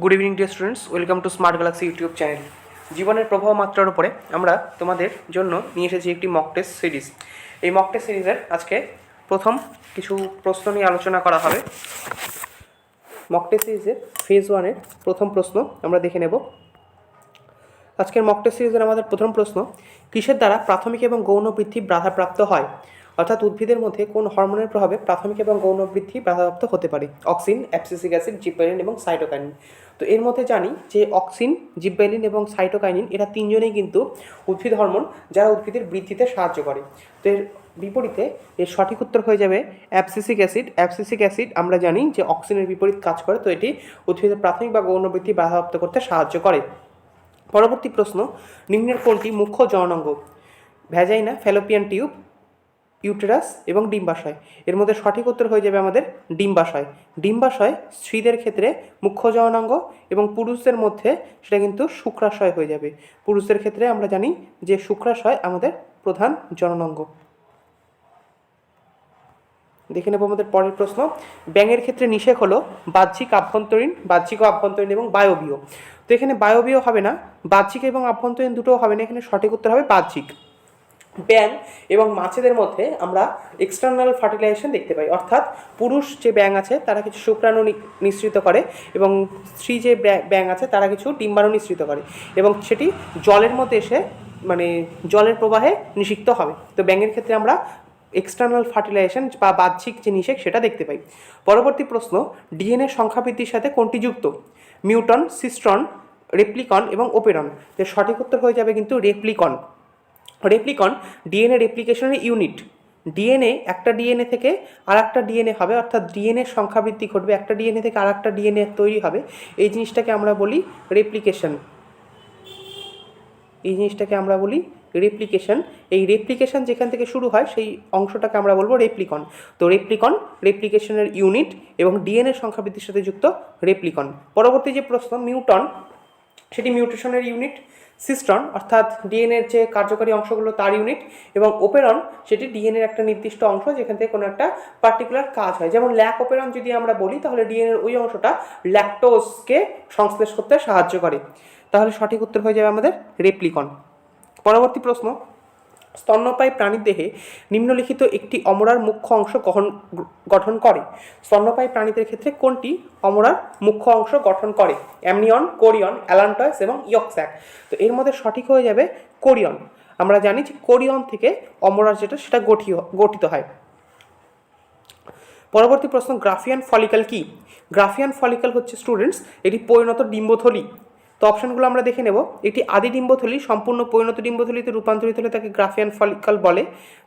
Good evening dear students welcome to smart galaxy YouTube channel জীবনের প্রবাহ মাত্রার উপরে আমরা তোমাদের জন্য নিয়ে এসেছি একটি মক টেস্ট সিরিজ এই মক টেস্ট সিরিজের আজকে প্রথম কিছু প্রশ্ন নিয়ে আলোচনা করা হবে। মক টেস্ট সিরিজের ফেজ ওয়ানের প্রথম প্রশ্ন আমরা দেখে নেব। আজকের মক টেস্ট সিরিজের আমাদের প্রথম প্রশ্ন, কিসের দ্বারা প্রাথমিক এবং গৌণ বৃদ্ধি বাধাপ্রাপ্ত হয়? অর্থাৎ উদ্ভিদের মধ্যে কোন হরমোনের প্রভাবে প্রাথমিক এবং গৌণ বৃদ্ধি বাধাপ্রাপ্ত হতে পারে? অক্সিন, অ্যাপসিসিক অ্যাসিড জিব্বাইলিন এবং সাইটোকাইনিন। তো এর মধ্যে জানি যে অক্সিন জিব্বাইলিন এবং সাইটোকাইনিন এরা তিনজনেই কিন্তু উদ্ভিদ হরমোন যারা উদ্ভিদের বৃদ্ধিতে সাহায্য করে। তো এর বিপরীতে এর সঠিক উত্তর হয়ে যাবে অ্যাপসিসিক অ্যাসিড। অ্যাপসিসিক অ্যাসিড আমরা জানি যে অক্সিনের বিপরীত কাজ করে, তো এটি উদ্ভিদের প্রাথমিক বা গৌণ বৃদ্ধি বাধাপ্রাপ্ত করতে সাহায্য করে। পরবর্তী প্রশ্ন, নিম্নের কোনটি মুখ্য জননাঙ্গ ভ্যাজাইনা ফ্যালোপিয়ান টিউব ইউটেরাস এবং ডিম্বাশয়। এর মধ্যে সঠিক উত্তর হয়ে যাবে আমাদের ডিম্বাশয়। ডিম্বাশয় স্ত্রীদের ক্ষেত্রে মুখ্য জননাঙ্গ এবং পুরুষদের মধ্যে সেটা কিন্তু শুক্রাশয় হয়ে যাবে। পুরুষদের ক্ষেত্রে আমরা জানি যে শুক্রাশয় আমাদের প্রধান জননাঙ্গ। দেখে নেব আমাদের পরের প্রশ্ন। ব্যাঙের ক্ষেত্রে নিষেধ হলো বাহ্যিক আভ্যন্তরীণ বাহ্যিক আভ্যন্তরীণ এবং বায়বীয়। তো এখানে বায়বীয় হবে না, বাহ্যিক এবং আভ্যন্তরীণ দুটোও হবে না, এখানে সঠিক উত্তর হবে বাহ্যিক। ব্যাং এবং মাছেদের মধ্যে আমরা এক্সটার্নাল ফার্টিলাইজেশন দেখতে পাই। অর্থাৎ পুরুষ যে ব্যাং আছে, তারা কিছু শুক্রাণু নিঃসৃত করে এবং স্ত্রী যে ব্যাং- আছে, তারা কিছু ডিম্বাণু নিঃসৃত করে এবং সেটি জলের মধ্যে এসে মানে জলের প্রবাহে নিষিক্ত হবে। তো ব্যাঙের ক্ষেত্রে আমরা এক্সটার্নাল ফার্টিলাইজেশন বা বাহ্যিক যে নিষেক, সেটা দেখতে পাই। পরবর্তী প্রশ্ন ডিএনএ সংখ্যা বৃদ্ধির সাথে কোনটি যুক্ত? মিউটন, সিস্ট্রন, রেপ্লিকন এবং ওপেরন। এর সঠিক উত্তর হয়ে যাবে কিন্তু রেপ্লিকন। রেপ্লিকন ডিএনএ রেপ্লিকেশনের ইউনিট ডিএনএ একটা ডিএনএ থেকে আর একটা ডিএনএ হবে, অর্থাৎ ডিএনএ সংখ্যা বৃদ্ধি ঘটবে, একটা ডিএনএ থেকে আর একটা ডিএনএ তৈরি হবে। এই জিনিসটাকে আমরা বলি রেপ্লিকেশন এই জিনিসটাকে আমরা বলি রেপ্লিকেশন এই রেপ্লিকেশন যেখান থেকে শুরু হয়, সেই অংশটাকে আমরা বলব রেপ্লিকন তো রেপ্লিকন রেপ্লিকেশনের ইউনিট এবং ডিএনএ সংখ্যা বৃদ্ধির সাথে যুক্ত রেপ্লিকন পরবর্তী যে প্রশ্ন মিউটন সেটি মিউটেশনের ইউনিট সিস্টন, অর্থাৎ ডিএনএর যে কার্যকারী অংশগুলো তার ইউনিট এবং ওপেরন সেটি ডিএনএর একটা নির্দিষ্ট অংশ যেখান থেকে কোনো একটা পার্টিকুলার কাজ হয়। যেমন ল্যাক ওপেরন যদি আমরা বলি, তাহলে ডিএনএর ওই অংশটা ল্যাকটোসকে সংশ্লেষ করতে সাহায্য করে। তাহলে সঠিক উত্তর হয়ে যাবে আমাদের রেপ্লিকন পরবর্তী প্রশ্ন স্তন্যপায়ী প্রাণীর দেহে নিম্নলিখিত একটি অমরার মুখ্য অংশ গঠন গঠন করে। স্তন্যপায়ী প্রাণীদের ক্ষেত্রে কোনটি অমরার মুখ্য অংশ গঠন করে? অ্যামনিয়ন, কোরিয়ন, অ্যালান্টয়েস এবং ইয়কস্যাক। তো এর মধ্যে সঠিক হয়ে যাবে কোরিয়ন। আমরা জানি যে কোরিয়ন থেকে অমরার যেটা, সেটা গঠি গঠিত হয়। পরবর্তী প্রশ্ন, গ্রাফিয়ান ফলিকাল কি? গ্রাফিয়ান ফলিকাল হচ্ছে স্টুডেন্টস, এটি পরিণত ডিম্বথলি। তো অপশনগুলো আমরা দেখে নেব। এটি আদি ডিম্বথলি, সম্পূর্ণ পরিণত ডিম্বথলিতে রূপান্তরিত হলে তাকে গ্রাফিয়ান ফলিকাল বলে।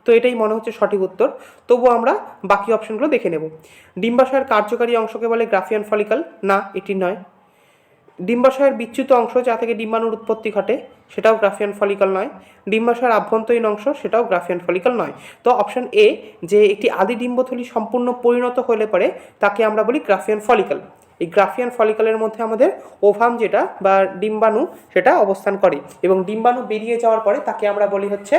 তো এটাই মনে হচ্ছে সঠিক উত্তর। তবুও আমরা বাকি অপশনগুলো দেখে নেব। ডিম্বাশয়ের কার্যকারী অংশকে বলে গ্রাফিয়ান ফলিকাল। না, এটি নয়। ডিম্বাশয়ের বিচ্যুত অংশ যা থেকে ডিম্বাণুর উৎপত্তি ঘটে, সেটাও গ্রাফিয়ান ফলিকাল নয়। ডিম্বাশয়ের আভ্যন্তরীণ অংশ, সেটাও গ্রাফিয়ান ফলিকাল নয়। তো অপশন এ যে একটি আদি ডিম্বথলি সম্পূর্ণ পরিণত হলে পরে তাকে আমরা বলি গ্রাফিয়ান ফলিকাল। এই গ্রাফিয়ান ফলিকলের মধ্যে আমাদের ওভাম যেটা বা ডিম্বাণু সেটা অবস্থান করে এবং ডিম্বাণু বেরিয়ে যাওয়ার পরে তাকে আমরা বলি হচ্ছে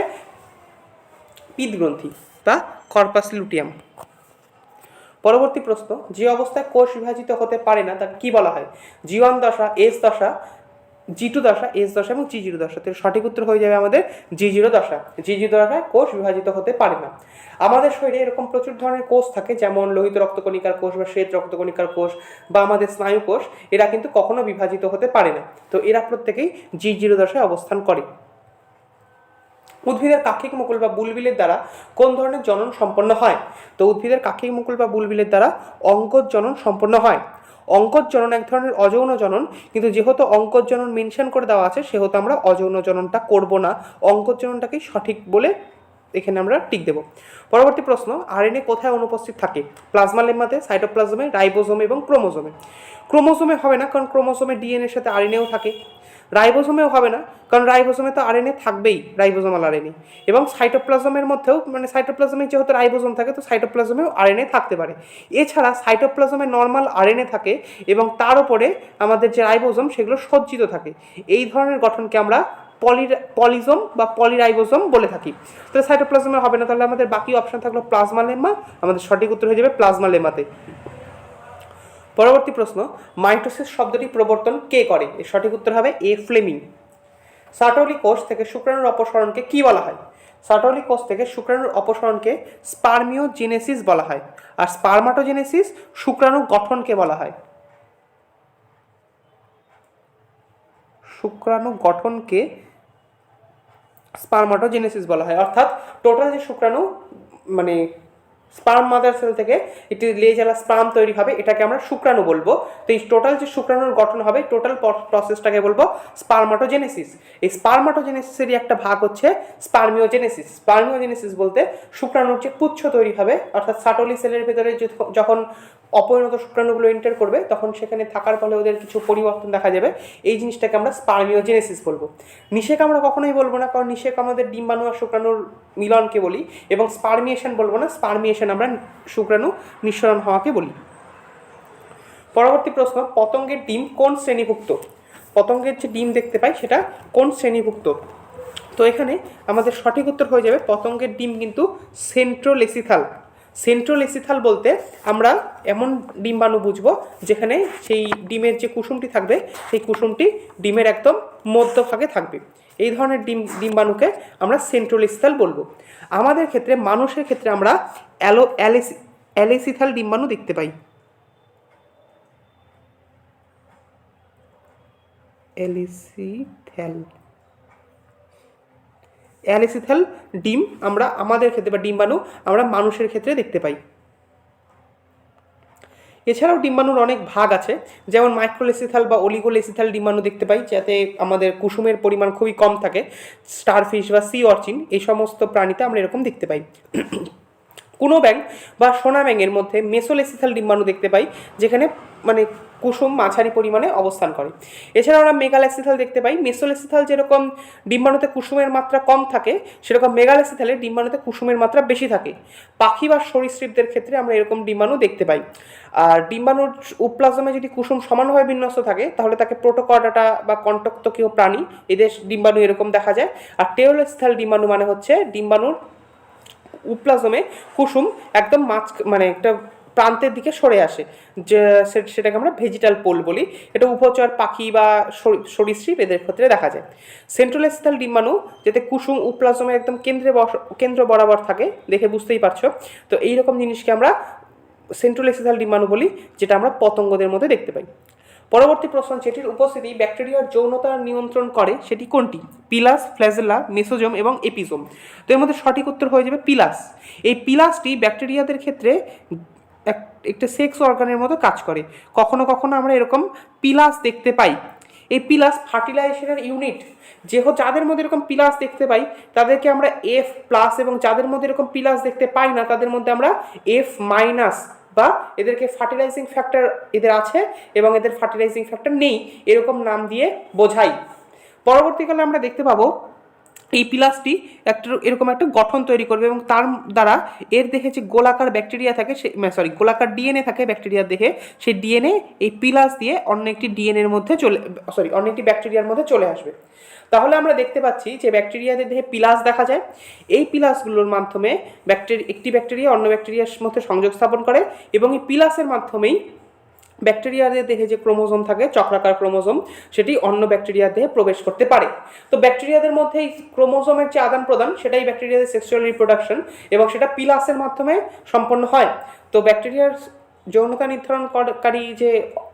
পিদগ্রন্থি বা কর্পাস লুটিয়াম। পরবর্তী প্রশ্ন, যে অবস্থায় কোষ বিভাজিত হতে পারে না, তাকে কি বলা হয়? জীবন দশা, এস দশা জি টু দশা এস দশা এবং জি জিরো দশা। সঠিক উত্তর হয়ে যাবে আমাদের জি জিরো দশা। জি জিরো দশায় কোষ বিভাজিত হতে পারে না। আমাদের শরীরে এরকম প্রচুর ধরনের কোষ থাকে, যেমন লোহিত রক্তকণিকার কোষ বা শ্বেত রক্তকণিকার কোষ বা আমাদের স্নায়ু কোষ, এরা কিন্তু কখনো বিভাজিত হতে পারে না। তো এরা প্রত্যেকেই জি জিরো দশায় অবস্থান করে। উদ্ভিদের কাক্ষিক মুকুল বা বুলবিলের দ্বারা কোন ধরনের জনন সম্পন্ন হয়? তো উদ্ভিদের কাক্ষিক মুকুল বা বুলবিলের দ্বারা অঙ্কজ জনন সম্পন্ন হয়। অঙ্কজ জনন এক ধরনের অযৌন জনন, কিন্তু যেহেতু অঙ্কজ জনন মেনশন করে দেওয়া আছে, সেহেতু আমরা অযৌন জননটা করব না। অঙ্কজ জননটাকেই সঠিক বলে এখানে আমরা টিক দেব। পরবর্তী প্রশ্ন, আরএনএ কোথায় অনুপস্থিত থাকে? প্লাজমা লেম্মাতে, সাইটোপ্লাজমে, রাইবোজোমে এবং ক্রোমোজোমে। ক্রোমোজোমে হবে না, কারণ ক্রোমোজোমে ডিএনএর সাথে আরএনএও থাকে। রাইবোজোমেও হবে না, কারণ রাইবোজোমে তো আরএনএ থাকবেই রাইবোজোমাল আরএনএ। এবং সাইটোপ্লাজমের মধ্যেও মানে সাইটোপ্লাজমে যেহেতু রাইবোজোম থাকে, তো সাইটোপ্লাজমেও আরএনএ থাকতে পারে। এছাড়া সাইটোপ্লাজমে নর্মাল আরএনএ থাকে এবং তার উপরে আমাদের যে রাইবোজোম সেগুলো সজ্জিত থাকে। এই ধরনের গঠনকে আমরা পলি, পলিজম বা পলিরাইবোজম বলে থাকি। তাহলে সাইটোপ্লাজমে হবে না, তাহলে আমাদের বাকি অপশান থাকল প্লাজমা লেম্মা আমাদের সঠিক উত্তর হয়ে যাবে প্লাজমা লেম্মাতে পরবর্তী প্রশ্ন, মাইটোসিস শব্দটি প্রবর্তন কে করে? এর সঠিক উত্তর হবে এ. ফ্লেমিং। সাটলি কোষ থেকে শুক্রাণুর অপসারণকে কি বলা হয়? সাটলি কোষ থেকে শুক্রাণুর অপসরণকে স্পার্মিওজেনেসিস বলা হয়। আর স্পার্মাটোজেনেসিস শুক্রাণু গঠনকে বলা হয়। শুক্রাণু গঠনকে স্পার্মাটোজেনেসিস বলা হয়। অর্থাৎ টোটাল যে শুক্রাণু মানে স্পার্ম মাদার সেল থেকে একটি লেজালা স্পার্ম তৈরি হবে, এটাকে আমরা শুক্রাণু বলব। তো এই টোটাল যে শুক্রাণুর গঠন হবে, টোটাল প্রসেসটাকে বলব স্পার্মাটোজেনেসিস। এই স্পার্মাটোজেনেসিসেরই একটা ভাগ হচ্ছে স্পার্মিওজেনেসিস। স্পার্মিওজেনেসিস বলতে শুক্রাণুর যে পুচ্ছ তৈরি হবে, অর্থাৎ সাটলি সেলের ভেতরে যখন অপরিণত শুক্রাণুগুলো এন্টার করবে, তখন সেখানে থাকার ফলে ওদের কিছু পরিবর্তন দেখা যাবে। এই জিনিসটাকে আমরা স্পার্মিওজেনেসিস বলব। নিষেক আমরা কখনোই বলব না, কারণ নিষেক আমাদের ডিম্বাণু আর শুক্রাণুর মিলনকে বলি, এবং স্পার্মিয়েশন বলব না, স্পার্মিয়েশন আমরা শুক্রাণু নিঃসরণ হওয়াকে বলি। পরবর্তী প্রশ্ন, পতঙ্গের ডিম কোন শ্রেণীভুক্ত? পতঙ্গের যে ডিম দেখতে পাই সেটা কোন শ্রেণীভুক্ত? তো এখানে আমাদের সঠিক উত্তর হয়ে যাবে, পতঙ্গের ডিম কিন্তু সেন্ট্রোলেসিথাল সেন্ট্রোলেসিথাল বলতে আমরা এমন ডিম্বাণু বুঝব যেখানে সেই ডিমের যে কুসুমটি থাকবে, সেই কুসুমটি ডিমের একদম মধ্যভাগে থাকবে। এই ধরনের ডিম, ডিম্বাণুকে আমরা সেন্ট্রোলেসিথাল বলব। আমাদের ক্ষেত্রে, মানুষের ক্ষেত্রে আমরা অ্যালো, অ্যালেসি, অ্যালেসিথাল ডিম্বাণু দেখতে পাই। অ্যালিসিথ্যাল অ্যালিসিথ্যাল ডিম আমরা আমাদের ক্ষেত্রে বা ডিম্বাণু আমরা মানুষের ক্ষেত্রে দেখতে পাই। এছাড়াও ডিম্বাণুর অনেক ভাগ আছে, যেমন মাইক্রোলেসিথাল বা অলিগোলেসিথাল ডিম্বাণু দেখতে পাই, যাতে আমাদের কুসুমের পরিমাণ খুবই কম থাকে, স্টারফিশ বা সি অর্চিন, এই সমস্ত প্রাণীতে আমরা এরকম দেখতে পাই। কোনো ব্যাং বা সোনা ব্যাঙের মধ্যে মেসোলেসিথাল ডিম্বাণু দেখতে পাই, যেখানে মানে কুসুম মাঝারি পরিমাণে অবস্থান করে। এছাড়া আমরা মেগালেসিথাল দেখতে পাই। মেসোলেসিথাল যেরকম ডিম্বাণুতে কুসুমের মাত্রা কম থাকে, সেরকম মেগালেসিথালে ডিম্বাণুতে কুসুমের মাত্রা বেশি থাকে। পাখি বা সরীসৃপদের ক্ষেত্রে আমরা এরকম ডিম্বাণু দেখতে পাই। আর ডিম্বাণুর উপপ্লাজমে যদি কুসুম সমানভাবে বিন্যস্ত থাকে, তাহলে তাকে প্রোটোকর্ডাটা বা কণ্টকতকীয় প্রাণী, এদের ডিম্বাণু এরকম দেখা যায়। আর টেওলেসিথাল ডিম্বাণু মানে হচ্ছে ডিম্বাণুর উপপ্লাজমে কুসুম একদম মাছ মানে একটা প্রান্তের দিকে সরে আসে। যে সেটাকে আমরা ভেজিটাল পোল বলি। এটা উভচর পাখি বা সরি- সরীসৃপ এদের ক্ষেত্রে দেখা যায়। সেন্ট্রালেস্থল ডিম্বাণু, যাতে কুসুম উপপ্লাজমে একদম কেন্দ্রে কেন্দ্র বরাবর থাকে, দেখে বুঝতেই পারছ। তো এই রকম জিনিসকে আমরা সেন্ট্রালেস্থল ডিম্বাণু বলি, যেটা আমরা পতঙ্গদের মধ্যে দেখতে পাই। পরবর্তী প্রশ্ন, যেটির উপস্থিতি ব্যাকটেরিয়ার যৌনতা নিয়ন্ত্রণ করে, সেটি কোনটি? পিলাস, ফ্ল্যাজেলা, মেসোজোম এবং এপিজোম। তো এর মধ্যে সঠিক উত্তর হয়ে যাবে পিলাস। এই পিলাসটি ব্যাকটেরিয়াদের ক্ষেত্রে এক, একটা সেক্স অর্গানের মতো কাজ করে। কখনো কখনো আমরা এরকম পিলাস দেখতে পাই। এই পিলাস ফার্টিলাইজেশনের ইউনিট যে যাদের মধ্যে এরকম পিলাস দেখতে পাই, তাদেরকে আমরা এফ প্লাস এবং যাদের মধ্যে এরকম পিলাস দেখতে পাই না, তাদের মধ্যে আমরা এফ মাইনাস বা এদেরকে ফার্টিলাইজিং ফ্যাক্টর এদের আছে এবং এদের ফার্টিলাইজিং ফ্যাক্টর নেই, এরকম নাম দিয়ে বোঝাই। পরবর্তীকালে আমরা দেখতে পাবো এই পিলাসটি একটা এরকম একটা গঠন তৈরি করবে এবং তার দ্বারা এর দেখে যে গোলাকার ব্যাকটেরিয়া থাকে সে সরি গোলাকার ডিএনএ থাকে ব্যাকটেরিয়ার দেখে সেই ডিএনএ এই পিলাস দিয়ে অন্য একটি ডিএনএর মধ্যে চলে সরি অন্য একটি ব্যাকটেরিয়ার মধ্যে চলে আসবে। তাহলে আমরা দেখতে পাচ্ছি যে ব্যাকটেরিয়াদের দেহে পিলাস দেখা যায়। এই পিলাসগুলোর মাধ্যমে ব্যাকটেরি, একটি ব্যাকটেরিয়া অন্য ব্যাকটেরিয়ার মধ্যে সংযোগ স্থাপন করে এবং এই পিলাসের মাধ্যমেই ব্যাকটেরিয়াদের দেহে যে ক্রোমোজোম থাকে, চক্রাকার ক্রোমোজোম, সেটি অন্য ব্যাকটেরিয়ার দেহে প্রবেশ করতে পারে। তো ব্যাকটেরিয়াদের মধ্যে এই ক্রোমোজোমের যে আদান প্রদান, সেটাই ব্যাকটেরিয়াদের সেক্সুয়াল রিপ্রোডাকশন এবং সেটা পিলাসের মাধ্যমে সম্পন্ন হয়। তো ব্যাকটেরিয়ার যৌনতা নির্ধারণকারী যে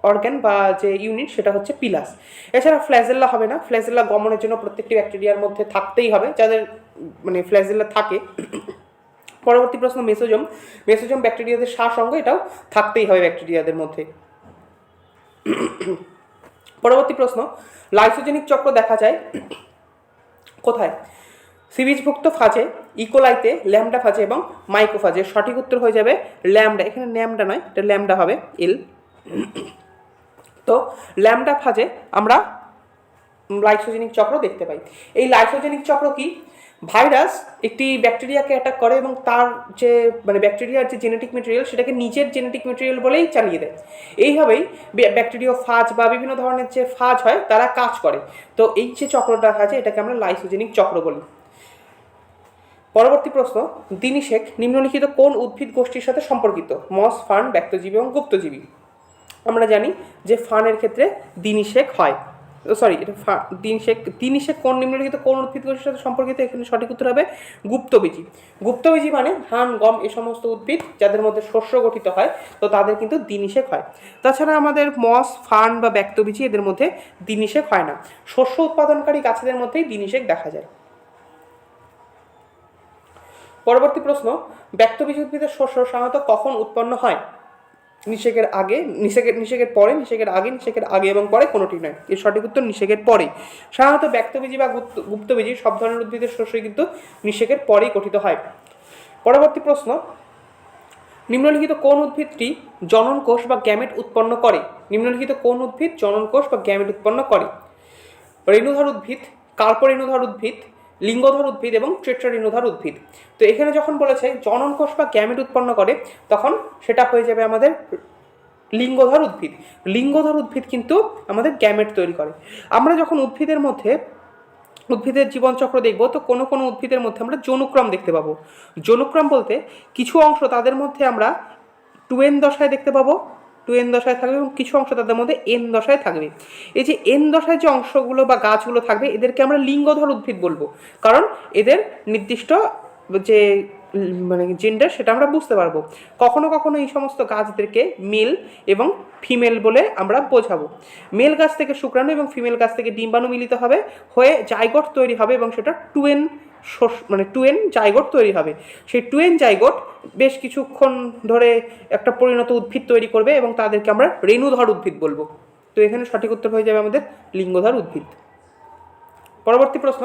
অর্গ্যান বা যে ইউনিট সেটা হচ্ছে পিলাস এছাড়া ফ্ল্যাজেল্লা হবে না। ফ্ল্যাজেল্লা গমনের জন্য প্রত্যেকটি ব্যাকটেরিয়ার মধ্যে থাকতেই হবে। যাদের মানে ফ্ল্যাজেল্লা থাকে, পরবর্তী প্রশ্ন মেসোজোম। মেসোজম ব্যাকটেরিয়াদের শ্বাস অঙ্গ এটাও থাকতেই হবে ব্যাকটেরিয়াদের মধ্যে। পরবর্তী প্রশ্ন, লাইসোজেনিক চক্র দেখা যায় কোথায়? সিরিজভুক্ত ফাজে, ইকোলাইতে, ল্যামডা ফাজে এবং মাইক্রোফাজে। সঠিক উত্তর হয়ে যাবে ল্যামডা। এখানে ল্যামডা নয়, এটা ল্যামডা হবে, এল। তো ল্যামডা ফাজে আমরা লাইসোজেনিক চক্র দেখতে পাই। এই লাইসোজেনিক চক্র কি? ভাইরাস একটি ব্যাকটেরিয়াকে অ্যাটাক করে এবং তার যে মানে ব্যাকটেরিয়ার যে জেনেটিক মেটেরিয়াল সেটাকে নিজের জেনেটিক মেটেরিয়াল বলেই চালিয়ে দেয়। এইভাবেই ব্যাকটেরিয়া ফাজ বা বিভিন্ন ধরনের যে ফাজ হয়, তারা কাজ করে। তো এই যে চক্রটা আছে, এটাকে আমরা লাইসোজেনিক চক্র বলি। পরবর্তী প্রশ্ন, দিনিশেক নিম্নলিখিত কোন উদ্ভিদ গোষ্ঠীর সাথে সম্পর্কিত? মস ফান ব্যক্তজীবী এবং গুপ্তজীবী। আমরা জানি যে ফানের ক্ষেত্রে দিনিশেক হয়। সরি এটা ফা- দিনশেক, দিনিশেক কোন নিম্নলিখিত কোন উদ্ভিদ গোষ্ঠীর সাথে সম্পর্কিত এখানে সঠিক উত্তর হবে গুপ্তবীজি। গুপ্তবীজি মানে ধান, গম এ সমস্ত উদ্ভিদ যাদের মধ্যে শস্য গঠিত হয়, তো তাদের কিন্তু দিনিশেক হয়। তাছাড়া আমাদের মস ফান বা ব্যক্তবীজি এদের মধ্যে দিনিশেক হয় না। শস্য উৎপাদনকারী গাছেদের মধ্যেই দিনিশেক দেখা যায়। পরবর্তী প্রশ্ন, ব্যক্তবীজ উদ্ভিদের শস্য সাধারণত কখন উৎপন্ন হয়? নিষেকের আগে, নিষেকের নিষেকের পরে, নিষেকের আগে নিষেকের আগে এবং পরে কোনোটি নয়। এর সঠিক উত্তর নিষেকের পরে সাধারণত ব্যক্তবীজি বা গুপ্ত, গুপ্তবীজি সব ধরনের উদ্ভিদের শস্যই কিন্তু নিষেকের পরেই গঠিত হয়। পরবর্তী প্রশ্ন, নিম্নলিখিত কোন উদ্ভিদটি জনন কোষ বা গ্যামেট উৎপন্ন করে? নিম্নলিখিত কোন উদ্ভিদ জনন কোষ বা গ্যামেট উৎপন্ন করে? রেণুধর উদ্ভিদ, কার্পরেণুধর উদ্ভিদ লিঙ্গধর উদ্ভিদ এবং টেট্রারেণুধর উদ্ভিদ। তো এখানে যখন বলেছে জনন কোষ বা গ্যামেট উৎপন্ন করে, তখন সেটা হয়ে যাবে আমাদের লিঙ্গধর উদ্ভিদ। লিঙ্গধর উদ্ভিদ কিন্তু আমাদের গ্যামেট তৈরি করে। আমরা যখন উদ্ভিদের মধ্যে, উদ্ভিদের জীবনচক্র দেখব, তো কোনো কোনো উদ্ভিদের মধ্যে আমরা যৌনুক্রম দেখতে পাবো। যৌনুক্রম বলতে কিছু অংশ তাদের মধ্যে আমরা টুয়েন দশায় দেখতে পাবো টু এন দশায় থাকবে এবং কিছু অংশ তাদের মধ্যে এন দশায় থাকবে। এই যে এন দশায় যে অংশগুলো বা গাছগুলো থাকবে, এদেরকে আমরা লিঙ্গধর উদ্ভিদ বলব। কারণ এদের নির্দিষ্ট যে মানে জেন্ডার সেটা আমরা বুঝতে পারব। কখনো কখনো এই সমস্ত গাছদেরকে মেল এবং ফিমেল বলে আমরা বোঝাবো। মেল গাছ থেকে শুক্রাণু এবং ফিমেল গাছ থেকে ডিম্বাণু মিলিত হবে, হয়ে জাইগোট তৈরি হবে এবং সেটা টুয়েন মানে টুয়েন জাইগোট তৈরি হবে। সেই টুয়েন জাইগোট বেশ কিছুক্ষণ ধরে একটা পরিণত উদ্ভিদ তৈরি করবে এবং তাদেরকে আমরা রেণুধর উদ্ভিদ বলব। তো এখানে সঠিক উত্তর হয়ে যাবে আমাদের লিঙ্গধর উদ্ভিদ। পরবর্তী প্রশ্ন।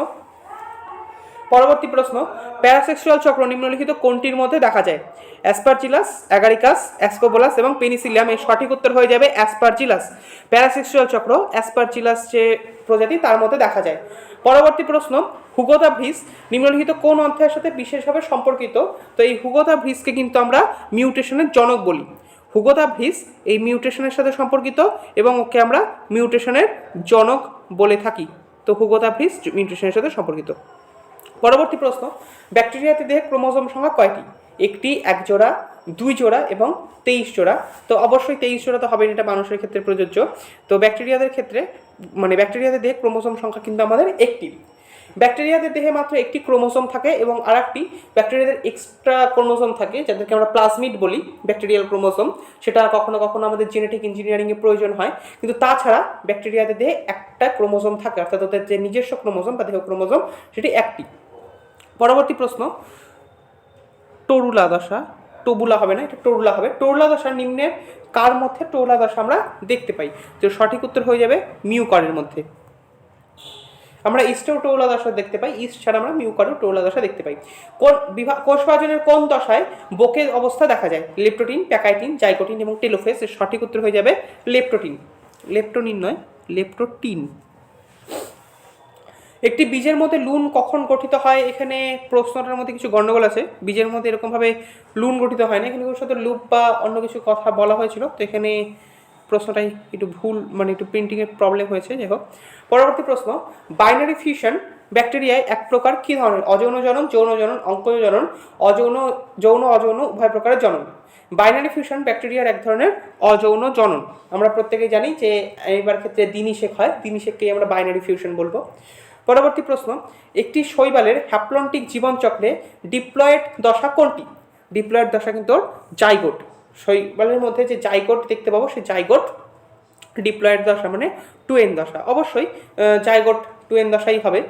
পরবর্তী প্রশ্ন, প্যারাসেক্সুয়াল চক্র নিম্নলিখিত কোনটির মধ্যে দেখা যায়? অ্যাসপারজিলাস, অ্যাগারিকাস, অ্যাসকোবোলাস এবং পেনিসিলিয়াম এর সঠিক উত্তর হয়ে যাবে অ্যাসপারজিলাস। প্যারাসেক্সুয়াল চক্র অ্যাসপারজিলাস যে প্রজাতি, তার মধ্যে দেখা যায়। পরবর্তী প্রশ্ন, হুগোদা ভ্রিস নিম্নলিখিত কোন অধ্যায়ের সাথে বিশেষভাবে সম্পর্কিত? তো এই হুগোদা ভ্রিসকে কিন্তু আমরা মিউটেশনের জনক বলি। হুগোদা ভ্রিস এই মিউটেশনের সাথে সম্পর্কিত এবং ওকে আমরা মিউটেশনের জনক বলে থাকি। তো হুগোদা ভ্রিস মিউটেশনের সাথে সম্পর্কিত। পরবর্তী প্রশ্ন ব্যাকটেরিয়াতে দেহে ক্রোমোজোম সংখ্যা কয়টি? একটি এক জোড়া দুই জোড়া এবং তেইশ জোড়া। তো অবশ্যই তেইশ জোড়া তো হবে না, এটা মানুষের ক্ষেত্রে প্রযোজ্য। তো ব্যাকটেরিয়াদের ক্ষেত্রে মানে ব্যাকটেরিয়াদের দেহে ক্রোমোজোম সংখ্যা কিন্তু আমাদের একটি। ব্যাকটেরিয়াদের দেহে মাত্র একটি ক্রোমোজোম থাকে এবং আর একটি ব্যাকটেরিয়াদের এক্সট্রা ক্রোমোজোম থাকে যাদেরকে আমরা প্লাজমিড বলি ব্যাকটেরিয়াল ক্রোমোজোম। সেটা কখনো কখনো আমাদের জেনেটিক ইঞ্জিনিয়ারিংয়ে প্রয়োজন হয়। কিন্তু তাছাড়া ব্যাকটেরিয়াদের দেহে একটা ক্রোমোজোম থাকে অর্থাৎ ওদের যে নিজস্ব ক্রোমোজোম বা দেহ ক্রোমোজোম সেটি একটি। পরবর্তী প্রশ্ন। টরুলা দশা টবুলা হবে না, এটা টরুলা হবে। টরুলা দশা নিম্নের কার মধ্যে টরুলা দশা আমরা দেখতে পাই? তো সঠিক উত্তর হয়ে যাবে মিউকারের মধ্যে। আমরা ইস্টেও টৌলা দশা দেখতে পাই। ইস্ট ছাড়া আমরা মিউকারেও টৌলা দশা দেখতে পাই। কোন বিভাগ কোষ বিভাজনের কোন দশায় বোকের অবস্থা দেখা যায়? লেপ্টোটিন, প্যাকাইটিন, জাইকোটিন এবং টেলোফেস। সঠিক উত্তর হয়ে যাবে লেপ্টোটিন। লেপ্টোনিন নয়, লেপ্টোটিন। একটি বীজের মধ্যে লুন কখন গঠিত হয়? এখানে প্রশ্নটার মধ্যে কিছু গন্ডগোল আছে। বীজের মধ্যে এরকমভাবে লুন গঠিত হয় না। এখানে সাথে লুপ বা অন্য কিছু কথা বলা হয়েছিল। তো এখানে প্রশ্নটাই একটু ভুল মানে একটু প্রিন্টিংয়ের প্রবলেম হয়েছে। যাই হোক, পরবর্তী প্রশ্ন। বাইনারি ফিউশন ব্যাকটেরিয়ায় এক প্রকার কী ধরনের? অযৌন জনন, যৌন জনন, অঙ্কজ জনন, অযৌন, যৌন, অযৌন, উভয় প্রকারের জনন। বাইনারি ফিউশন ব্যাকটেরিয়ার এক ধরনের অযৌন জনন। আমরা প্রত্যেকেই জানি যে এইবার ক্ষেত্রে দিনিশেক হয়। দিনিশেককেই আমরা বাইনারি ফিউশন বলব। পরবর্তী প্রশ্ন, একটি শৈবালের হ্যাপ্লন্টিক জীবনচক্রে ডিপ্লয়েড দশা কোনটি? ডিপ্লয়েড দশা কিন্তু জাইগোট। শৈবালের মধ্যে যে জাইগোট দেখতে পাবো, সেই জাইগোট ডিপ্লয়েড দশা মানে টু এন দশা। অবশ্যই জাইগোট টু এন দশাই হবে।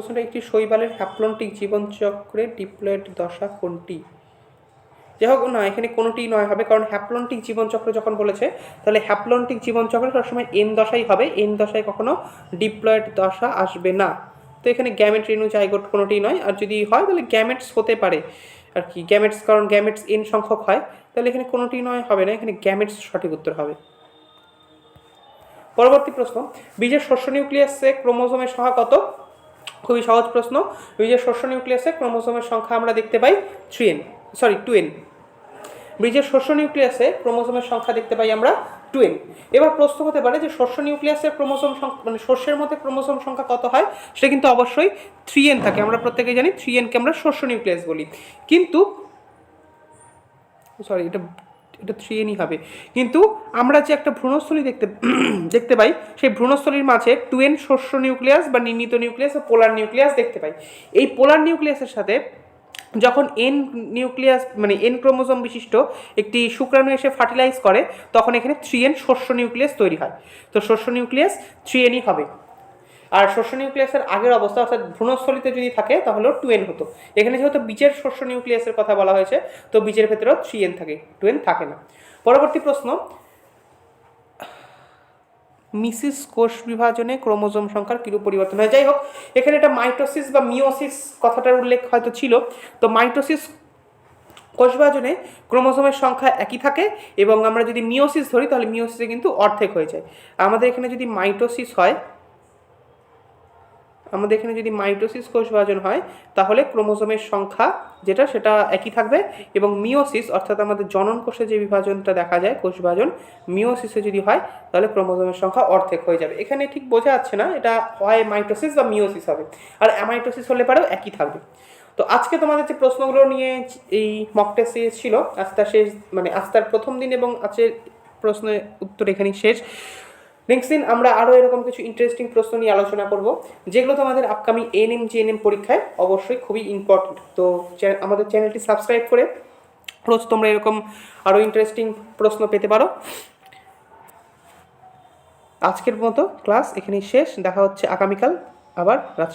প্রশ্নটা একটি শৈবালের হ্যাপ্লন্টিক জীবনচক্রে ডিপ্লয়েড দশা কোনটি? যাই হোক, না, এখানে কোনোটি নয়, হবে কারণ হ্যাপ্লন্টিক জীবনচক্র যখন বলেছে, তাহলে হ্যাপ্লন্টিক জীবনচক্র সবসময় এন দশাই হবে, এন দশায় কখনো ডিপ্লয়েড দশা আসবে না। তো এখানে গ্যামেট রেণু জাইগোট কোনোটি নয়, আর যদি হয়, তাহলে গ্যামেটস হতে পারে। আর কি, গ্যামেটস, কারণ গ্যামেটস এন সংখ্যক হয়, তাহলে এখানে কোনোটি নয়, হবে না, এখানে গ্যামেটস সঠিক উত্তর হবে। পরবর্তী প্রশ্ন, বীজের শস্য নিউক্লিয়াসে ক্রোমোজোমের সংখ্যা কত? খুবই সহজ প্রশ্ন। বীজের শস্য নিউক্লিয়াসে ক্রোমোসোমের সংখ্যা আমরা দেখতে পাই three N sorry two N বীজের শস্য নিউক্লিয়াসে ক্রোমোসোমের সংখ্যা দেখতে পাই আমরা টুয়েন এবার প্রশ্ন হতে পারে যে শস্য নিউক্লিয়াসের ক্রোমোসোম মানে শস্যের মধ্যে ক্রোমোসোম সংখ্যা কত হয়? সেটা কিন্তু অবশ্যই থ্রি এন থাকে। আমরা প্রত্যেকেই জানি থ্রি এনকে আমরা শস্য নিউক্লিয়াস বলি। কিন্তু সরি এটা এটা থ্রি এনই হবে। কিন্তু আমরা যে একটা ভ্রূণস্থলী দেখতে দেখতে পাই, সেই ভ্রূণস্থলীর মাঝে টু এন শস্য নিউক্লিয়াস বা নির্মিত নিউক্লিয়াস বা পোলার নিউক্লিয়াস দেখতে পাই। এই পোলার নিউক্লিয়াসের সাথে যখন এন নিউক্লিয়াস মানে এন ক্রোমোজোম বিশিষ্ট একটি শুক্রাণু এসে ফার্টিলাইজ করে, তখন এখানে থ্রি এন শস্য নিউক্লিয়াস তৈরি হয়। তো শস্য নিউক্লিয়াস থ্রি এনই হবে। আর শস্য নিউক্লিয়াসের আগের অবস্থা, অর্থাৎ ভ্রূণস্থলিতে যদি থাকে, তাহলে টু এন হতো। এখানে যেহেতু বীজের শস্য নিউক্লিয়াসের কথা বলা হয়েছে, তো বীজের ভেতরেও থ্রি এন থাকে টু এন থাকে না। পরবর্তী প্রশ্ন, মিসিস কোষ বিভাজনে ক্রোমোজোম সংখ্যার কিরূপ পরিবর্তন হয়? যাই হোক, এখানে এটা মাইটোসিস বা মিওসিস কথাটার উল্লেখ হয়তো ছিল। তো মাইটোসিস কোষ বিভাজনে ক্রোমোজোমের সংখ্যা একই থাকে এবং আমরা যদি মিওসিস ধরি, তাহলে মিওসিসে কিন্তু অর্ধেক হয়ে যায়। আমাদের এখানে যদি মাইটোসিস হয় আমাদের এখানে যদি মাইটোসিস কোষ বিভাজন হয়, তাহলে ক্রোমোজোমের সংখ্যা যেটা, সেটা একই থাকবে। এবং মিওসিস, অর্থাৎ আমাদের জনন কোষে যে বিভাজনটা দেখা যায়, কোষ বিভাজন, মিওসিসে যদি হয়, তাহলে ক্রোমোজোমের সংখ্যা অর্ধেক হয়ে যাবে। এখানে ঠিক বোঝা যাচ্ছে না, এটা হয় মাইটোসিস বা মিওসিস হবে। আর অ্যামাইটোসিস হলে পারেও একই থাকবে। তো আজকে তোমাদের যে প্রশ্নগুলো নিয়ে এই মক সিরিজ ছিল আস্তার শেষ মানে আস্তার প্রথম দিন এবং আজকের প্রশ্নের উত্তর এখানেই শেষ। নেক্সট দিন আমরা আরও এরকম কিছু ইন্টারেস্টিং প্রশ্ন নিয়ে আলোচনা করব, যেগুলো তোমাদের আপকামিং এনএম জিএনএম পরীক্ষায় অবশ্যই খুবই ইম্পর্টেন্ট তো আমাদের চ্যানেলটি সাবস্ক্রাইব করে রোজ তোমরা এরকম আরও ইন্টারেস্টিং প্রশ্ন পেতে পারো। আজকের মতো ক্লাস এখানেই শেষ, দেখা হচ্ছে আগামীকাল আবার রাত